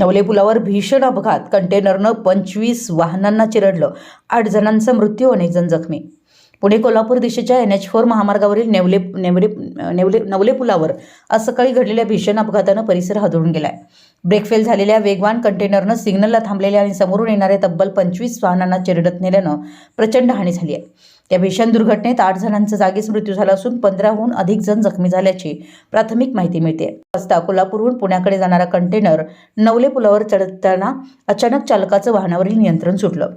नवले पुलावर भीषण अपघात. कंटेनरनं पंचवीस वाहनांना चिरडलं. आठ जणांचा मृत्यू अनेक जण जखमी पुणे कोल्हापूर दिशेच्या एन एच फोर महामार्गावरील नेवले नेवले नेवले नवले पुलावर आज सकाळी घडलेल्या भीषण अपघातानं परिसर हादरून गेलाय. ब्रेक फेल झालेल्या वेगवान कंटेनरनं सिग्नलला थांबलेल्या आणि समोरून येणाऱ्या तब्बल पंचवीस वाहनांना चिरडत नेल्यानं प्रचंड हानी झाली आहे. या भीषण दुर्घटनेत आठ जणांचा जागीच मृत्यू झाला असून पंधराहून अधिक जण जखमी झाल्याची प्राथमिक माहिती मिळते. रस्ता कोल्हापूरहून पुण्याकडे जाणारा कंटेनर नवले पुलावर चढताना अचानक चालकाचं वाहनावरील नियंत्रण सुटलं.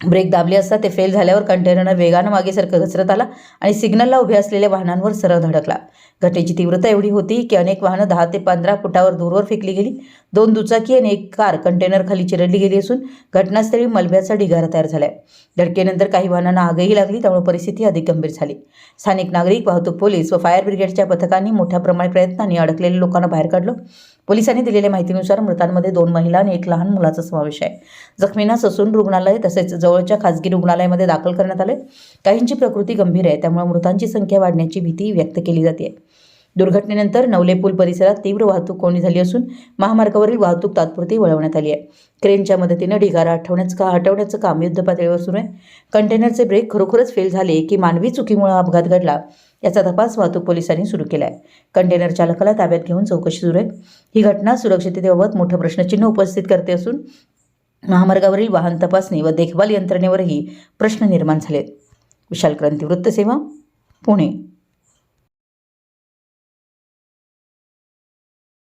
ब्रेक दाबले असता ते फेल झाल्यावर कंटेनरनं वेगानं मागे सरकत घसरत आला आणि सिग्नलला उभ्या असलेल्या वाहनांवर सरळ धडकला. घटनेची तीव्रता एवढी होती की अनेक वाहनं दहा ते पंधरा फुटावर दूरवर फेकली गेली. दोन दुचाकी आणि एक कार कंटेनर खाली चिरडली गेली असून घटनास्थळी मलब्याचा ढिगारा तयार झालाय. धडकेनंतर काही वाहनांना आगही लागली त्यामुळे परिस्थिती अधिक गंभीर झाली. स्थानिक नागरिक वाहतूक पोलीस व फायर ब्रिगेडच्या पथकांनी मोठ्या प्रमाणात प्रयत्नांनी अडकलेल्या लोकांना बाहेर काढलं. पोलिसांनी दिलेल्या माहितीनुसार मृतांमध्ये दोन महिला आणि एक लहान मुलाचा समावेश आहे. जखमींना ससून रुग्णालय तसेच जवळच्या खासगी रुग्णालयामध्ये दाखल करण्यात आले. काहींची प्रकृती गंभीर आहे त्यामुळे मृतांची संख्या वाढण्याची भीती व्यक्त केली जाते. दुर्घटनेनंतर नवले पूल परिसरात तीव्र वाहतूक कोणी झाली असून महामार्गावरील वाहतूक तात्पुरती वळवण्यात आली आहे. क्रेनच्या मदतीनं ढिगारा हटवण्याचं का हटवण्याचं काम युद्धपातळीवर सुरू आहे. कंटेनरचे ब्रेक खरोखरच फेल झाले की मानवी चुकीमुळे अपघात घडला. याचा तपास वाहतूक पोलिसांनी सुरू केला आहे कंटेनर चालकाला ताब्यात घेऊन चौकशी सुरू आहे. ही घटना सुरक्षिततेबाबत मोठं प्रश्नचिन्ह उपस्थित करते असून महामार्गावरील वाहन तपासणी व देखभाल यंत्रणेवरही प्रश्न निर्माण झालेत. विशाल क्रांती वृत्तसेवा पुणे.